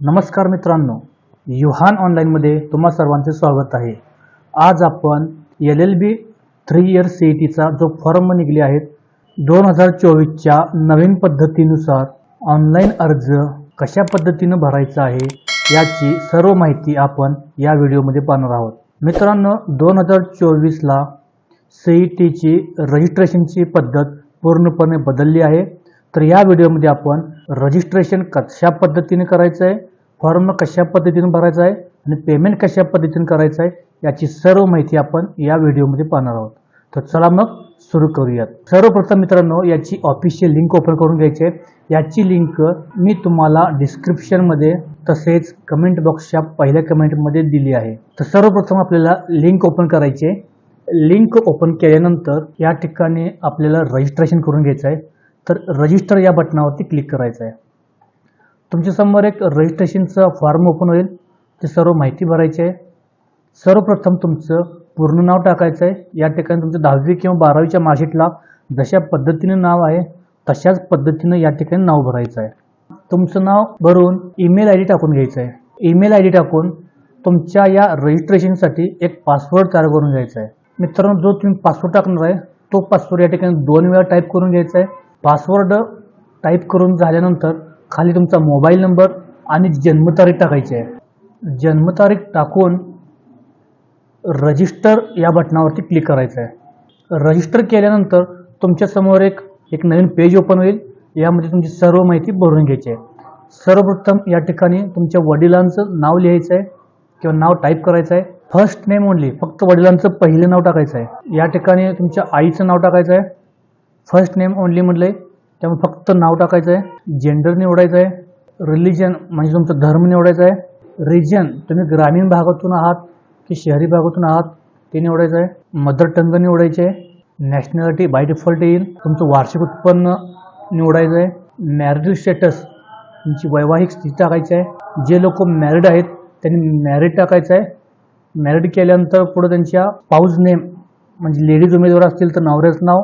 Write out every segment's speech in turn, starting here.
नमस्कार मित्रांनो युहान ऑनलाईनमध्ये तुम्हा सर्वांचे स्वागत आहे. आज आपण L L B three year C E टीचा जो फॉर्म निघले आहेत दोन हजार चोवीसच्या नवीन पद्धतीनुसार ऑनलाईन अर्ज कशा पद्धतीनं भरायचा आहे याची सर्व माहिती आपण या व्हिडिओमध्ये पाहणार आहोत. मित्रांनो दोन हजार चोवीसला सी ई टीची रजिस्ट्रेशनची पद्धत पूर्णपणे बदलली आहे. तर या व्हिडिओमध्ये आपण रजिस्ट्रेशन कशा पद्धतीने करायचं आहे फॉर्म कशा पद्धतीने भरायचा आहे आणि पेमेंट कशा पद्धतीने करायचं आहे याची सर्व माहिती आपण या व्हिडिओमध्ये पाहणार आहोत. तर चला मग सुरू करूयात. सर्वप्रथम मित्रांनो याची ऑफिशियल लिंक ओपन करून घ्यायची आहे. याची लिंक मी तुम्हाला डिस्क्रिप्शनमध्ये तसेच कमेंट बॉक्सच्या पहिल्या कमेंटमध्ये दिली आहे. तर सर्वप्रथम आपल्याला लिंक ओपन करायची आहे. लिंक ओपन केल्यानंतर या ठिकाणी आपल्याला रजिस्ट्रेशन करून घ्यायचं आहे. तर रजिस्टर या बटनावरती क्लिक करायचं आहे तुमच्यासमोर एक रजिस्ट्रेशनचं फॉर्म ओपन होईल. ते सर्व माहिती भरायची आहे सर्वप्रथम तुमचं पूर्ण नाव टाकायचं आहे या ठिकाणी तुमचं दहावी किंवा बारावीच्या मार्कशीटला जशा पद्धतीनं नाव आहे तशाच पद्धतीनं या ठिकाणी नाव भरायचं आहे तुमचं नाव भरून ईमेल आय डी टाकून घ्यायचं आहे ईमेल आय डी टाकून तुमच्या या रजिस्ट्रेशनसाठी एक पासवर्ड तयार करून घ्यायचा आहे मित्रांनो जो तुम्ही पासवर्ड टाकणार आहे तो पासवर्ड या ठिकाणी दोन वेळा टाईप करून घ्यायचा आहे पासवर्ड टाईप करून झाल्यानंतर खाली तुमचा मोबाईल नंबर आणि जन्मतारीख टाकायची आहे. जन्मतारीख टाकून रजिस्टर या बटनावरती क्लिक करायचं आहे. रजिस्टर केल्यानंतर तुमच्यासमोर एक एक नवीन पेज ओपन होईल. यामध्ये तुमची सर्व माहिती भरून घ्यायची आहे. सर्वप्रथम या ठिकाणी तुमच्या वडिलांचं नाव लिहायचं आहे किंवा नाव टाईप करायचं आहे. फर्स्ट नेम ओनली फक्त वडिलांचं पहिलं नाव टाकायचं आहे. या ठिकाणी तुमच्या आईचं नाव टाकायचं आहे. फर्स्ट नेम ओनली म्हटलंय. त्यामुळे फक्त नाव टाकायचं आहे जेंडर निवडायचं आहे रिलिजन म्हणजे तुमचा धर्म निवडायचा आहे रिजन तुम्ही ग्रामीण भागातून आहात की शहरी भागातून आहात ते निवडायचं आहे मदर टंग निवडायचे. आहे नॅशनॅलिटी बाय डिफॉल्ट येईल. तुमचं वार्षिक उत्पन्न निवडायचं आहे मॅरिड स्टेटस तुमची वैवाहिक स्थिती टाकायची आहे जे लोक मॅरिड आहेत त्यांनी मॅरिड टाकायचं आहे मॅरिड केल्यानंतर पुढं त्यांच्या पाऊस नेम म्हणजे लेडीज उमेदवार असतील तर नवऱ्याचं नाव.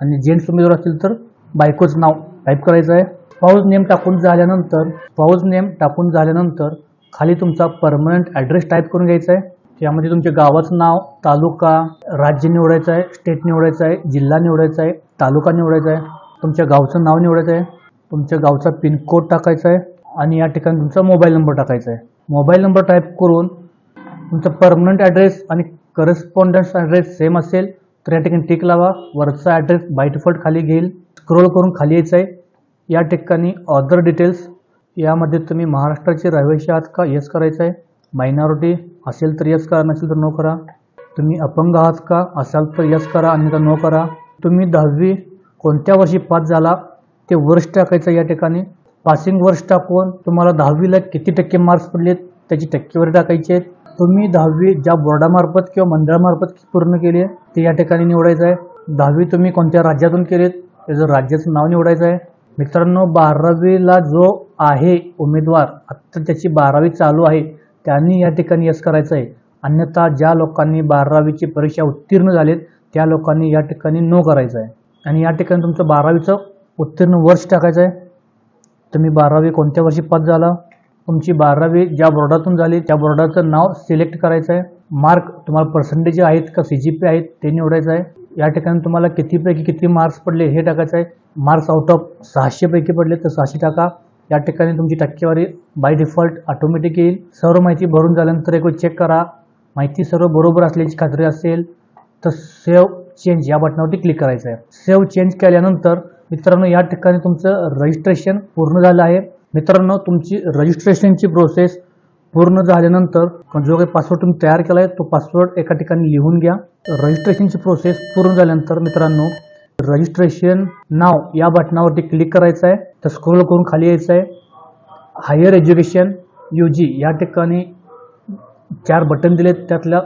आणि जेंट्स उमेदवार असतील तर बायकोचं नाव टाईप करायचं आहे. पाऊस नेम टाकून झाल्यानंतर पाऊस नेम टाकून झाल्यानंतर खाली तुमचा परमनंट ॲड्रेस टाईप करून घ्यायचा आहे. त्यामध्ये तुमच्या गावाचं नाव तालुका राज्य निवडायचं आहे स्टेट निवडायचं आहे जिल्हा निवडायचा आहे तालुका निवडायचा आहे. तुमच्या गावचं नाव निवडायचं आहे. तुमच्या गावचा पिनकोड टाकायचा आहे. आणि या ठिकाणी तुमचा मोबाईल नंबर टाकायचा आहे. मोबाईल नंबर टाईप करून तुमचा परमनंट ॲड्रेस आणि करस्पॉन्डन्स ॲड्रेस सेम असेल. तर या ठिकाणी टिक लावा. वरचा ॲड्रेस बाय डिफॉल्ट खाली घेईल. स्क्रोल करून खाली यायचं आहे या ठिकाणी ऑदर डिटेल्स यामध्ये तुम्ही महाराष्ट्राचे रहिवासी आहात का? यस करायचं आहे मायनॉरिटी असेल तर यस करा नसेल तर नो करा. तुम्ही अपंग आहात का? असाल तर यस करा अन्यथा नो करा. तुम्ही दहावी कोणत्या वर्षी पास झाला? ते वर्ष टाकायचं या ठिकाणी. पासिंग वर्ष टाकून तुम्हाला दहावीला किती टक्के मार्क्स पडलेत? त्याची टक्केवारी टाकायची आहे. तुम्ही दहावी ज्या बोर्डामार्फत किंवा मंडळामार्फत पूर्ण केली आहे ते या ठिकाणी निवडायचं आहे. दहावी तुम्ही कोणत्या राज्यातून केलेत त्याचं राज्याचं नाव निवडायचं आहे. मित्रांनो बारावीला जो आहे उमेदवार आत्ता त्याची बारावी चालू आहे त्यांनी या ठिकाणी यस करायचं आहे. अन्यथा ज्या लोकांनी बारावीची परीक्षा उत्तीर्ण झालेत त्या लोकांनी या ठिकाणी नो करायचं आहे. आणि या ठिकाणी तुमचं बारावीचं उत्तीर्ण वर्ष टाकायचं आहे. तुम्ही बारावी कोणत्या वर्षी पास झाला? तुमची बारावी ज्या बोर्डातून झाली त्या बोर्डाचं नाव सिलेक्ट करायचं आहे. मार्क तुम्हाला पर्सेंटेज आहेत का सी जी पी आहेत ते निवडायचं आहे. या ठिकाणी तुम्हाला कितीपैकी किती मार्क्स पडले हे टाकायचं आहे. मार्क्स आउट ऑफ सहाशेपैकी पडले तर सहाशे टाका. या ठिकाणी तुमची टक्केवारी बाय डिफॉल्ट ऑटोमॅटिक येईल. सर्व माहिती भरून झाल्यानंतर एक चेक करा. माहिती सर्व बरोबर असल्याची खात्री असेल तर सेव्ह चेंज या बटनावरती क्लिक करायचं आहे. सेव्ह चेंज केल्यानंतर मित्रांनो या ठिकाणी तुमचं रजिस्ट्रेशन पूर्ण झालं आहे. मित्रांनो तुमची रजिस्ट्रेशनची प्रोसेस पूर्ण झाल्यानंतर जो काही पासवर्ड तुम्ही तयार केला आहे तो पासवर्ड एका ठिकाणी लिहून घ्या. रजिस्ट्रेशनची प्रोसेस पूर्ण झाल्यानंतर मित्रांनो रजिस्ट्रेशन नाव या बटनावरती क्लिक करायचं आहे. तर स्क्रोल करून खाली यायचं आहे. हायर एज्युकेशन यू जी या ठिकाणी चार बटन दिलेत. त्यातल्या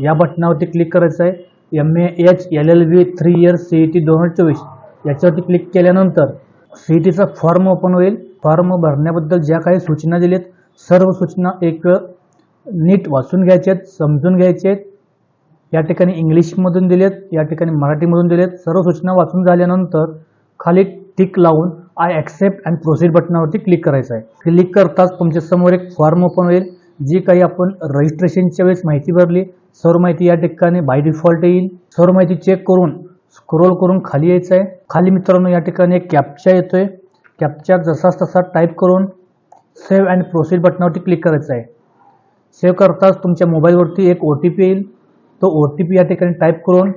या बटनावरती क्लिक करायचं आहे. M A H L L B three year C E T दोन हजार चोवीस याच्यावरती क्लिक केल्यानंतर सी ई टीचा फॉर्म ओपन होईल. फॉर्म भरण्याबद्दल ज्या काही सूचना दिलेत सर्व सूचना एक नीट वाचून घ्यायच्या आहेत समजून घ्यायचे आहेत या ठिकाणी इंग्लिशमधून दिलेत या ठिकाणी मराठीमधून दिलेत. सर्व सूचना वाचून झाल्यानंतर खाली टिक लावून आय ॲक्सेप्ट अँड प्रोसीड बटनावरती क्लिक करायचं आहे. क्लिक करताच तुमच्यासमोर एक फॉर्म ओपन होईल जी काही आपण रजिस्ट्रेशनच्या वेळेस माहिती भरली. सर्व माहिती या ठिकाणी बाय डिफॉल्ट येईल. सर्व माहिती चेक करून स्क्रोल करून खाली यायचं आहे. खाली मित्रांनो या ठिकाणी एक कॅप्चा येतोय. कॅप्चर जसाच तसा टाईप करून सेव्ह अँड प्रोसीड बटनावरती क्लिक करायचं आहे. सेव्ह करताच तुमच्या मोबाईलवरती एक ओ टी पी येईल. तो ओ टी पी या ठिकाणी टाईप करून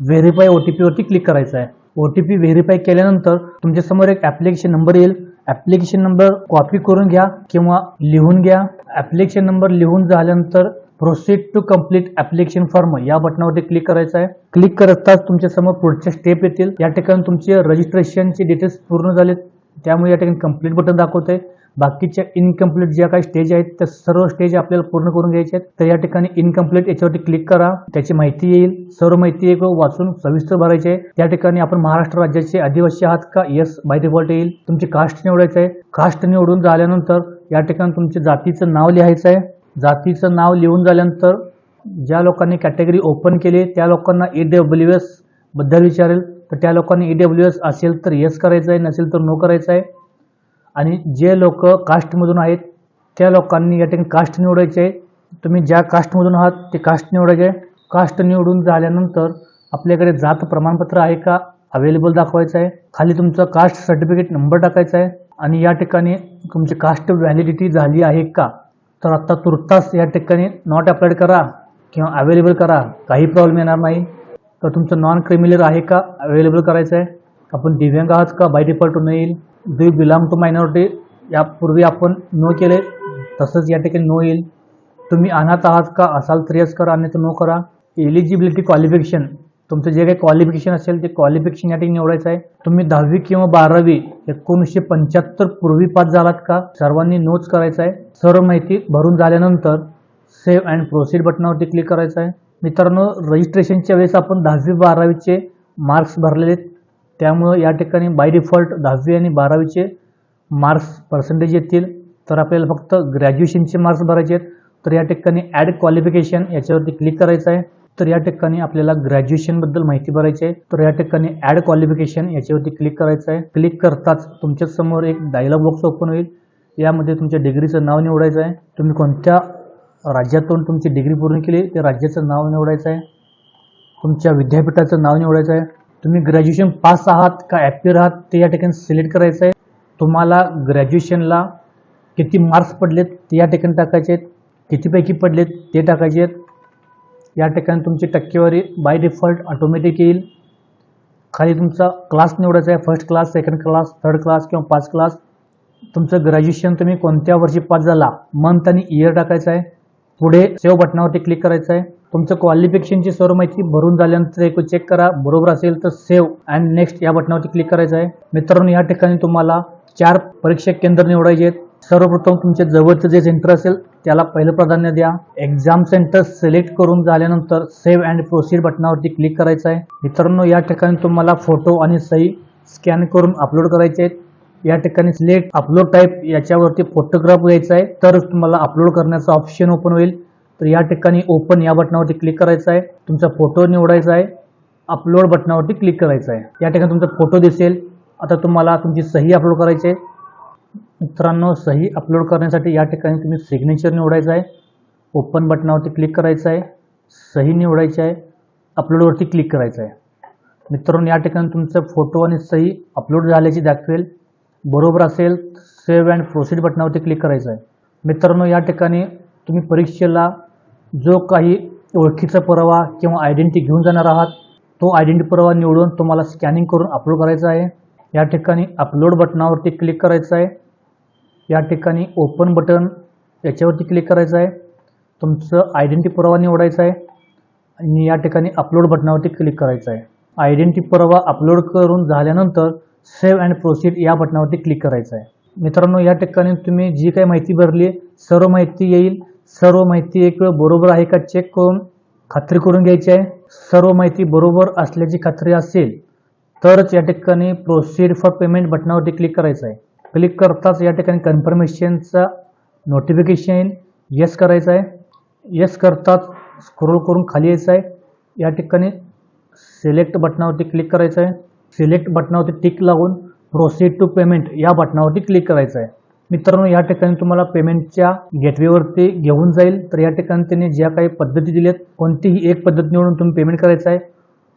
व्हेरीफाय ओ टी पीवरती क्लिक करायचा आहे. ओ टी पी व्हेरीफाय केल्यानंतर तुमच्यासमोर एक ॲप्लिकेशन नंबर येईल. ॲप्लिकेशन नंबर कॉपी करून घ्या किंवा लिहून घ्या. ॲप्लिकेशन नंबर लिहून झाल्यानंतर proceed to complete application form या बटनावरती क्लिक करायचं आहे. क्लिक करताच तुमच्यासमोर पुढचे स्टेप येतील. या ठिकाणी तुमचे रजिस्ट्रेशनचे डिटेल्स पूर्ण झालेत. त्यामुळे या ठिकाणी कंप्लीट बटन दाखवते बाकीच्या इनकम्प्लीट ज्या काही स्टेज आहेत त्या सर्व स्टेज आपल्याला पूर्ण करून घ्यायचे आहेत. तर या ठिकाणी इनकम्प्लीट याच्यावरती क्लिक करा. त्याची माहिती येईल. सर्व माहिती एक वाचून सविस्तर भरायची आहे. त्या ठिकाणी आपण महाराष्ट्र राज्याचे आदिवासी आहात का? येस बाय डिफॉल्ट येईल. तुमची कास्ट निवडायचं आहे. कास्ट निवडून झाल्यानंतर या ठिकाणी तुमच्या जातीचं नाव लिहायचं आहे. जातीचं नाव लिहून झाल्यानंतर ज्या लोकांनी कॅटेगरी ओपन केली त्या लोकांना ई डब्ल्यू एसबद्दल विचारेल. तर त्या लोकांनी ई डब्ल्यू एस असेल तर येस करायचं आहे नसेल तर नो करायचं आहे. आणि जे लोक कास्टमधून आहेत त्या लोकांनी या ठिकाणी कास्ट निवडायचे आहे. तुम्ही ज्या कास्टमधून आहात ते कास्ट निवडायचे आहे. कास्ट निवडून झाल्यानंतर आपल्याकडे जात प्रमाणपत्र आहे का अवेलेबल दाखवायचं आहे. खाली तुमचं कास्ट सर्टिफिकेट नंबर टाकायचा आहे. आणि या ठिकाणी तुमची कास्ट व्हॅलिडिटी झाली आहे का तर आत्ता तुर्तास या ठिकाणी नॉट अप्लाइड करा किंवा अवेलेबल करा. काही प्रॉब्लेम येणार नाही. तर तुमचं नॉन क्रिमिनल आहे का? अवेलेबल करायचं आहे? आपण दिव्यांग आहात का? बाय डिफॉल्ट न येईल. डू बिलॉंग टू मायनॉरिटी यापूर्वी आपण नो केले. तसंच या ठिकाणी नो येईल. तुम्ही अनाथ आहात का? असाल तर यस करा. आणि नो करा. एलिजिबिलिटी क्वालिफिकेशन तुमचं जे काही क्वालिफिकेशन असेल ते क्वालिफिकेशन या ठिकाणी निवडायचं आहे. तुम्ही दहावी किंवा बारावी एकोणीसशे पंच्याहत्तर पूर्वी पास झालात का? सर्वांनी नोच करायचं आहे. सर्व माहिती भरून झाल्यानंतर सेव्ह अँड प्रोसीड बटनावरती क्लिक करायचं आहे. मित्रांनो रजिस्ट्रेशनच्या वेळेस आपण दहावी बारावीचे मार्क्स भरलेले आहेत त्यामुळं या ठिकाणी बाय डिफॉल्ट दहावी आणि बारावीचे मार्क्स पर्सेंटेज येतील. तर आपल्याला फक्त ग्रॅज्युएशनचे मार्क्स भरायचे आहेत. तर या ठिकाणी ॲड क्वालिफिकेशन याच्यावरती क्लिक करायचं आहे. तर या ठिकाणी आपल्याला ग्रॅज्युएशनबद्दल माहिती भरायची आहे. तर या ठिकाणी ॲड क्वालिफिकेशन याच्यावरती क्लिक करायचं आहे. क्लिक करताच तुमच्यासमोर एक डायलॉग बॉक्स ओपन होईल. यामध्ये तुमच्या डिग्रीचं नाव निवडायचं आहे. तुम्ही कोणत्या राज्यातून तुमची डिग्री पूर्ण केली ते राज्याचं नाव निवडायचं आहे. तुमच्या विद्यापीठाचं नाव निवडायचं आहे. तुम्ही ग्रॅज्युएशन पास आहात का ॲपियर आहात ते या ठिकाणी सिलेक्ट करायचं आहे तुम्हाला ग्रॅज्युएशनला किती मार्क्स पडलेत ते या ठिकाणी टाकायचे आहेत कितीपैकी पडलेत ते टाकायचे आहेत या ठिकाणी तुमची टक्केवारी बाय डिफॉल्ट ऑटोमॅटिक येईल. खाली तुमचा क्लास निवडायचा आहे. First class second class third class किंवा पाच क्लास तुमचं ग्रॅज्युएशन तुम्ही कोणत्या वर्षी पास झाला मंथ आणि इयर टाकायचं आहे. पुढे सेव्ह बटनावरती क्लिक करायचं आहे तुमचं क्वालिफिकेशनची सर्व माहिती भरून झाल्यानंतर एक चेक करा. बरोबर असेल तर सेव्ह अँड नेक्स्ट या बटनावरती क्लिक करायचं आहे मित्रांनो या ठिकाणी तुम्हाला चार परीक्षा केंद्र निवडायचे आहेत. सर्वप्रथम तुमच्या जवळचं जे सेंटर असेल त्याला पहिलं प्राधान्य द्या. एक्झाम सेंटर सिलेक्ट करून झाल्यानंतर सेव्ह अँड प्रोसीड बटनावरती क्लिक करायचं आहे मित्रांनो या ठिकाणी तुम्हाला फोटो आणि सही स्कॅन करून अपलोड करायचे आहेत. या ठिकाणी सिलेक्ट अपलोड टाईप याच्यावरती फोटोग्राफ घ्यायचा आहे. तरच तुम्हाला अपलोड करण्याचा ऑप्शन ओपन होईल. तर या ठिकाणी ओपन या बटनावरती क्लिक करायचं आहे. तुमचा फोटो निवडायचा आहे. अपलोड बटनावरती क्लिक करायचं आहे. या ठिकाणी तुमचा फोटो दिसेल. आता तुम्हाला तुमची सही अपलोड करायची आहे. मित्रांनो सही अपलोड करण्यासाठी या ठिकाणी तुम्ही सिग्नेचर निवडायचं आहे. ओपन बटनावरती क्लिक करायचं आहे. सही निवडायची आहे. अपलोडवरती क्लिक करायचं आहे. मित्रांनो या ठिकाणी तुमचा फोटो आणि सही अपलोड झाल्याची दाखवेल. बरोबर असेल सेव्ह अँड प्रोसीड बटनावरती क्लिक करायचं आहे. मित्रांनो या ठिकाणी तुम्ही परीक्षेला जो काही ओळखीचा पुरावा किंवा आयडेंटिटी घेऊन जाणार आहात तो आयडेंटिटी पुरावा निवडून तुम्हाला स्कॅनिंग करून अपलोड करायचा आहे. या ठिकाणी अपलोड बटनावरती क्लिक करायचं आहे. या ठिकाणी ओपन बटन याच्यावरती क्लिक करायचं आहे. तुमचं आयडेंटिटी पुरावा निवडायचा आहे. आणि या ठिकाणी अपलोड बटनावरती क्लिक करायचं आहे. आयडेंटिटी पुरावा अपलोड करून झाल्यानंतर सेव्ह अँड प्रोसीड या बटनावरती क्लिक करायचं आहे. मित्रांनो या ठिकाणी तुम्ही जी काही माहिती भरली आहे सर्व माहिती येईल. सर्व माहिती एक वेळ बरोबर आहे का चेक करून खात्री करून घ्यायची आहे. सर्व माहिती बरोबर असल्याची खात्री असेल तरच या ठिकाणी प्रोसीड फॉर पेमेंट बटनावरती क्लिक करायचं आहे. क्लिक करताच या ठिकाणी कन्फर्मेशनचा नोटिफिकेशन येस करायचं आहे. येस करताच स्क्रोल करून खाली यायचं आहे. या ठिकाणी सिलेक्ट बटनावरती क्लिक करायचं आहे. सिलेक्ट बटनावरती टिक लावून प्रोसीड टू पेमेंट या बटनावरती क्लिक करायचं आहे. मित्रांनो या ठिकाणी तुम्हाला पेमेंटच्या गेटवेवरती घेऊन जाईल. तर या ठिकाणी त्यांनी ज्या काही पद्धती दिल्या आहेत कोणतीही एक पद्धत निवडून तुम्ही पेमेंट करायचं आहे.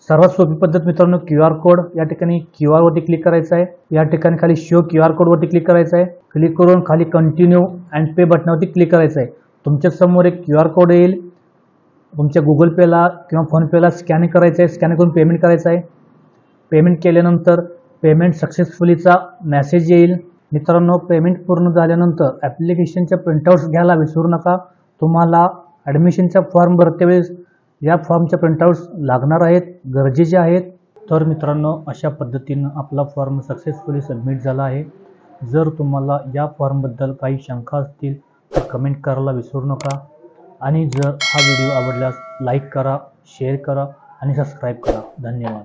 सर्वात सोपी पद्धत मित्रांनो क्यू आर कोड या ठिकाणी क्यू आर वरती क्लिक करायचं आहे. या ठिकाणी खाली शो क्यू आर कोड वरती क्लिक करायचं आहे. क्लिक करून खाली कंटिन्यू अँड पे बटनावरती क्लिक करायचं आहे. तुमच्यासमोर एक क्यू आर कोड येईल. तुमच्या गुगल पेला किंवा फोनपेला स्कॅन करायचं आहे. स्कॅन करून पेमेंट करायचं आहे. पेमेंट केल्यानंतर पेमेंट सक्सेसफुलीचा मेसेज येईल. मित्रांनो पेमेंट पूर्ण झाल्यानंतर ॲप्लिकेशनच्या प्रिंटआउट्स घ्यायला विसरू नका. तुम्हाला ॲडमिशनचा फॉर्म भरते वेळेस या फॉर्मच्या प्रिंटआउट्स लागणार आहेत गरजेचे आहेत. तर मित्रांनो अशा पद्धतीनं आपला फॉर्म सक्सेसफुली सबमिट झाला आहे. जर तुम्हाला या फॉर्मबद्दल काही शंका असतील तर कमेंट करायला विसरू नका. आणि जर हा व्हिडिओ आवडल्यास लाईक करा शेअर करा आणि सबस्क्राईब करा. धन्यवाद.